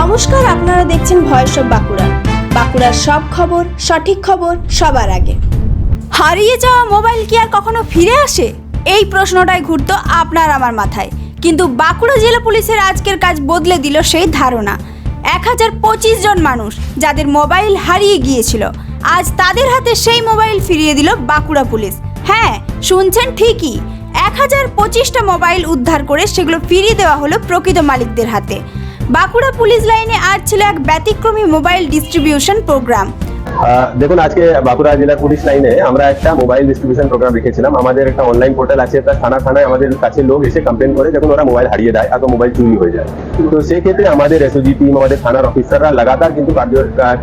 নমস্কার, আপনারা দেখছেন ভয়েস অফ বাঁকুড়া। বাঁকুড়ার সব খবর, সঠিক খবর সবার আগে। হারিয়ে যাওয়া মোবাইল কি আর কখনো ফিরে আসে? এই প্রশ্নটাই ঘুরত আপনার আমার মাথায়। কিন্তু বাঁকুড়া জেলা পুলিশের আজকের কাজ বদলে দিল সেই ধারণা। এক হাজার পঁচিশ জন মানুষ যাদের মোবাইল হারিয়ে গিয়েছিল, আজ তাদের হাতে সেই মোবাইল ফিরিয়ে দিল বাঁকুড়া পুলিশ। হ্যাঁ শুনছেন ঠিকই। এক হাজার পঁচিশটা মোবাইল উদ্ধার করে সেগুলো ফিরিয়ে দেওয়া হলো প্রকৃত মালিকদের হাতে। বাঁকুড়া পুলিশ লাইনে আজ ছিল এক ব্যতিক্রমী মোবাইল ডিস্ট্রিবিউশন প্রোগ্রাম। দেখুন, আজকে বাঁকুড়া জেলার পুলিশ লাইনে আমরা একটা মোবাইল ডিস্ট্রিবিউশন প্রোগ্রাম রেখেছিলাম। আমাদের একটা অনলাইন পোর্টাল আছে তার থানা থানায় আমাদের কাছে লোক এসে কমপ্লেন করে যখন ওরা মোবাইল হারিয়ে দেয় আর মোবাইল চুরি হয়ে যায়। তো সেই ক্ষেত্রে আমাদের এসওজি টিম আমাদের থানার অফিসাররা লাগাতার কিন্তু কার্য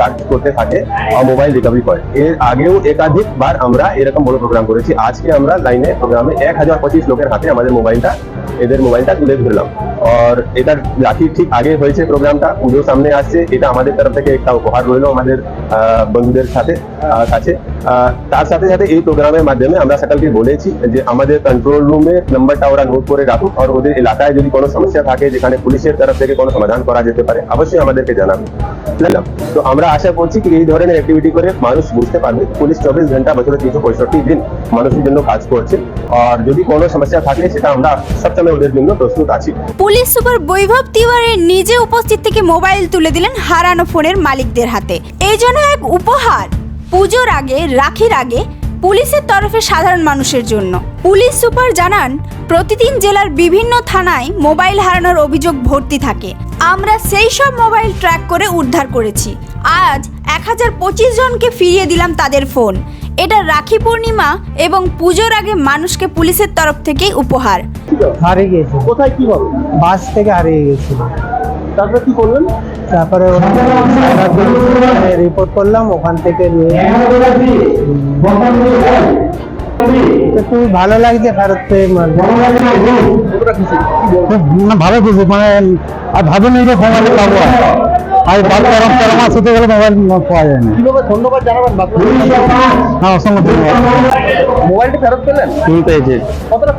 কাজ করতে থাকে আর মোবাইল রিকভারি করে। এর আগেও একাধিকবার আমরা এরকম বড় প্রোগ্রাম করেছি। আজকে আমরা লাইনে প্রোগ্রামে এক হাজার পঁচিশ লোকের হাতে আমাদের মোবাইলটা এদের মোবাইলটা তুলে ধরলাম। আর এটা রাখির ঠিক আগে হয়েছে প্রোগ্রামটা পুজো সামনে আসছে, এটা আমাদের তরফ থেকে একটা উপহার রইল আমাদের বন্ধুদের সাথে কাছে। তার সাথে সাথে এই প্রোগ্রামের মাধ্যমে আমরা সকলকে বলেছি যে আমাদের কন্ট্রোল রুমে নাম্বারটা ওরা নোট করে রাখুক আর ওদের এলাকায় যদি কোনো সমস্যা থাকে যেখানে পুলিশের তরফ থেকে কোনো সমাধান করা যেতে পারে, অবশ্যই আমাদেরকে জানাবে। বুঝলাম? তো আমরা আশা করছি কি এই ধরনের অ্যাক্টিভিটি করে মানুষ বুঝতে পারবে। পুলিশ চব্বিশ ঘণ্টা বছরে তিনশো পঁয়ষট্টি দিন মানুষের জন্য কাজ করছে। আর যদি কোনো সমস্যা থাকে, সেটা আমরা সবসময় ওদের জন্য প্রস্তুত আছি পুলিশ সুপার বৈভব তিওয়ারি নিজে উপস্থিত থেকে মোবাইল তুলে দিলেন হারানো ফোনের মালিকদের হাতে। এই জন্য এক উপহার। পুজোর আগে, রাখির আগে পুলিশের তরফে সাধারণ মানুষের জন্য। পুলিশ সুপার জানান প্রতিদিন জেলার বিভিন্ন থানায় মোবাইল হারানোর অভিযোগ ভর্তি থাকে। আমরা সেই সব মোবাইল ট্র্যাক করে উদ্ধার করেছি। আজ এক হাজার পঁচিশ জনকে ফিরিয়ে দিলাম তাদের ফোন। এটা রাখি পূর্ণিমা এবং পুজোর আগে মানুষকে পুলিশের তরফ থেকেই উপহার। হারিয়ে গিয়েছিল কোথায় কি হবে? বাস থেকে হারিয়ে গিয়েছিল তারপরে কি করলেন? তারপরে রিপোর্ট করলাম ওখান থেকে নিয়ে খুবই ভালো লাগছে ভারতে পেয়ে মানে ভালো খুশি মানে আর ভাবিনি যে ফোন পাবো আর বারো তেরো তেরো মাস হতে গেলে মোবাইল পাওয়া যায় না ধন্যবাদ জানাবেন হ্যাঁ অসংখ্য ধন্যবাদ মোবাইলটা ফেরত পেলেন তুমি পেয়েছে কতটা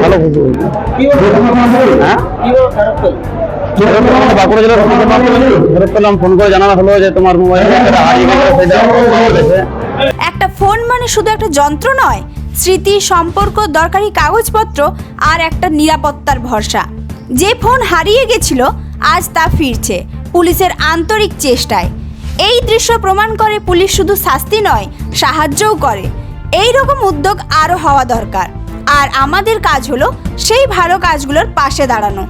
ভালো খুশি হ্যাঁ কীভাবে ফেরত পেলেন বাঁকুড়া জেলার ফেরত পেলাম ফোন করে জানানো হলো যে তোমার মোবাইল হারিয়ে গেছে একটা ফোন মানে শুধু একটা যন্ত্র নয় স্মৃতি সম্পর্ক দরকারি কাগজপত্র আর একটা নিরাপত্তার ভরসা যে ফোন হারিয়ে গেছিল আজ তা ফিরছে পুলিশের আন্তরিক চেষ্টায়। এই দৃশ্য প্রমাণ করে পুলিশ শুধু শাস্তি নয়, সাহায্যও করে। এই রকম উদ্যোগ আরও হওয়া দরকার। আর আমাদের কাজ হলো সেই ভালো কাজগুলোর পাশে দাঁড়ানো।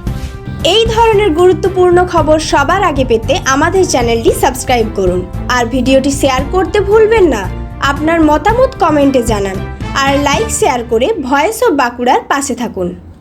এই ধরনের গুরুত্বপূর্ণ খবর সবার আগে পেতে আমাদের চ্যানেলটি সাবস্ক্রাইব করুন। আর ভিডিওটি শেয়ার করতে ভুলবেন না। আপনার মতামত কমেন্টে জানান। আর লাইক শেয়ার করে ভয়েস অফ বাঁকুড়ার পাশে থাকুন।